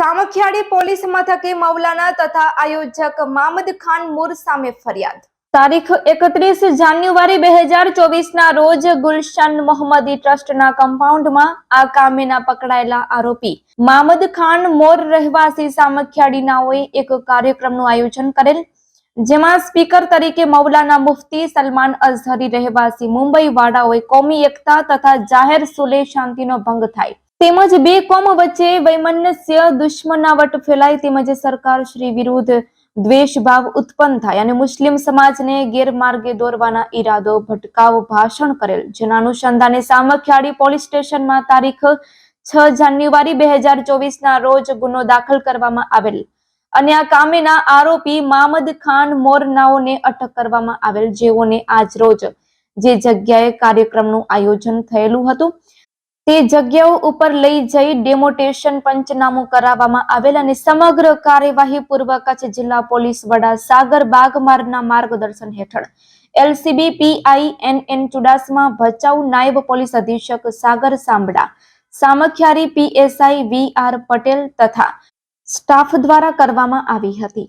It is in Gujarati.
સામખિયાળી પોલીસ મથકે મૌલાના તથા આયોજક મામદ ખાન મુર સામે ફરિયાદ. તારીખ એકત્રીસ જાન્યુઆરી બે હજાર ચોવીસના રોજ ગુલશન મોહમ્મદી ટ્રસ્ટના કમ્પાઉન્ડમાં આ કામેના પકડાયેલા આરોપી મામદ ખાન મોર રહેવાસી સામખિયાળીનાઓએ એક કાર્યક્રમનું આયોજન કરેલ, જેમાં સ્પીકર તરીકે મૌલાના મુફતી સલમાન અઝહરી રહેવાસી મુંબઈ વાળાઓએ કોમી એકતા તથા જાહેર સુલે શાંતિનો ભંગ થાય. તેમજ બે કોમ વચ્ચે વૈમનસ્ય દુશ્મનાવટ ફેલાય તેમજ સરકાર શ્રી વિરુદ્ધ દ્વેષ ભાવ ઉત્પન્ન થાય અને મુસ્લિમ સમાજને ગેરમાર્ગે દોરવાના ઈરાદો, ભટકાવ, ભાષણ કરેલ. જેના અનુસંધાને સામખિયાળી પોલીસ સ્ટેશનમાં તારીખ છ જાન્યુઆરી બે હજાર ચોવીસના રોજ ગુનો દાખલ કરવામાં આવેલ અને આ કામેના આરોપી મામદ ખાન મોરનાઓને અટક કરવામાં આવેલ. જેઓને આજ રોજ જે જગ્યાએ કાર્યક્રમનું આયોજન થયેલું હતું તે જગ્યાઓ ઉપર લઈ જઈ ડેમોટેશન પંચનામું કરાવવામાં આવેલ અને સમગ્ર કાર્યવાહી પૂર્વ કચ્છ જિલ્લા પોલીસ વડા સાગર બાગમારના માર્ગદર્શન હેઠળ LCB, PI N N Chudasama, Bhachau નાયબ પોલીસ અધિક્ષક Sagar Sambhala Samakhiyari PSI V R Patel તથા સ્ટાફ દ્વારા કરવામાં આવી હતી.